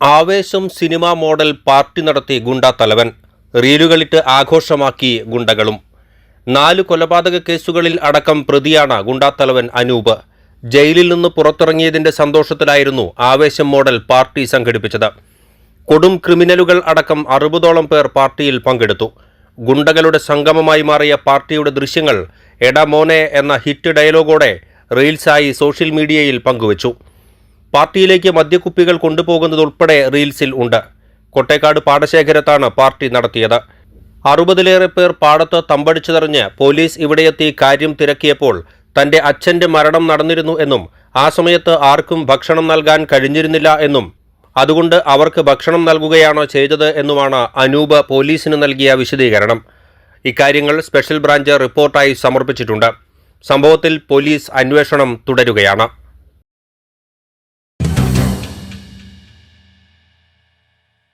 ആവേശം cinema model party നടത്തി ഗുണ്ടാ തലവൻ. റീലുകളിട്ട് ആഘോഷമാക്കി ഗുണ്ടകളും. നാല് കൊലപാതക കേസുകളിൽ അടക്കം പ്രതിയാണ് ഗുണ്ടാത്തലവൻ അനൂപ്. ജയിലിൽ നിന്ന് പുറത്തിറങ്ങിയതിന്റെ സന്തോഷത്തിലായിരുന്നു ആവേശം മോഡൽ പാർട്ടി സംഘടിപ്പിച്ചത്. കൊടും ക്രിമിനലുകൾ അടക്കം അറുപതോളം പേർ പാർട്ടിയിൽ പങ്കെടുത്തു. ഗുണ്ടകളുടെ സംഗമമായി മാറിയ പാർട്ടിയുടെ ദൃശ്യങ്ങൾ എടമോനെ എന്ന ഹിറ്റ് ഡയലോഗോടെ റീൽസായി സോഷ്യൽ മീഡിയയിൽ പങ്കുവച്ചു. പാർട്ടിയിലേക്ക് മദ്യക്കുപ്പികൾ കൊണ്ടുപോകുന്നതുൾപ്പെടെ റീൽസിൽ ഉണ്ട്. കൊട്ടേക്കാട് പാടശേഖരത്താണ് പാർട്ടി നടത്തിയത്. അറുപതിലേറെ പേർ പാടത്ത് തമ്പടിച്ചതെറിഞ്ഞ് പോലീസ് ഇവിടെയെത്തി കാര്യം തിരക്കിയപ്പോൾ തന്റെ അച്ഛന്റെ മരണം നടന്നിരുന്നു എന്നും ആ സമയത്ത് ആർക്കും ഭക്ഷണം നൽകാൻ കഴിഞ്ഞിരുന്നില്ല എന്നും അതുകൊണ്ട് അവർക്ക് ഭക്ഷണം നൽകുകയാണോ ചെയ്തത് എന്നുമാണ് അനൂപ് പോലീസിന് നൽകിയ വിശദീകരണം. ഇക്കാര്യങ്ങൾ സ്പെഷ്യൽ ബ്രാഞ്ച് റിപ്പോർട്ടായി സമർപ്പിച്ചിട്ടുണ്ട്. സംഭവത്തിൽ പോലീസ് അന്വേഷണം തുടരുകയാണ്.